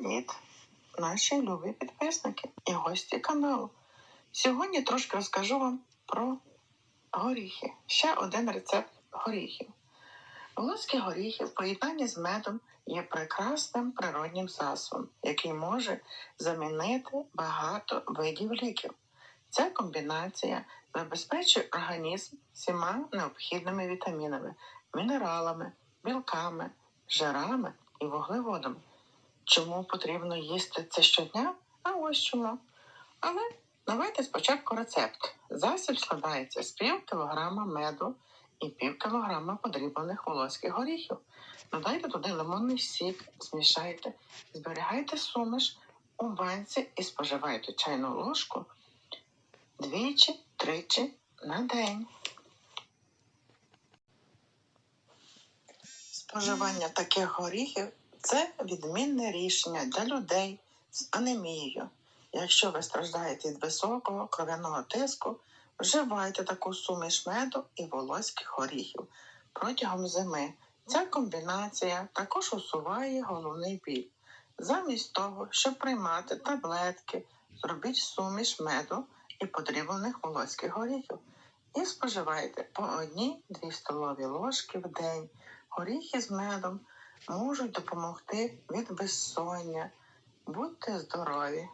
Привіт, наші любі підписники і гості каналу. Сьогодні трошки розкажу вам про горіхи. Ще один рецепт горіхів. Волоські горіхи в поєднанні з медом є прекрасним природнім засобом, який може замінити багато видів ліків. Ця комбінація забезпечує організм всіма необхідними вітамінами, мінералами, білками, жирами і вуглеводами. Чому потрібно їсти це щодня? А ось чому. Але давайте спочатку рецепт. Засіб складається з пів кілограма меду і пів кілограма подріблених волоських горіхів. Додайте туди лимонний сік, змішайте, зберігайте суміш у банці і споживайте чайну ложку двічі-тричі на день. Споживання таких горіхів це відмінне рішення для людей з анемією. Якщо ви страждаєте від високого кров'яного тиску, вживайте таку суміш меду і волоських горіхів протягом зими. Ця комбінація також усуває головний біль. Замість того, щоб приймати таблетки, зробіть суміш меду і подріблених волоських горіхів. І споживайте по одній-дві столові ложки в день. Горіхи з медом можуть допомогти від безсоння. Будьте здорові!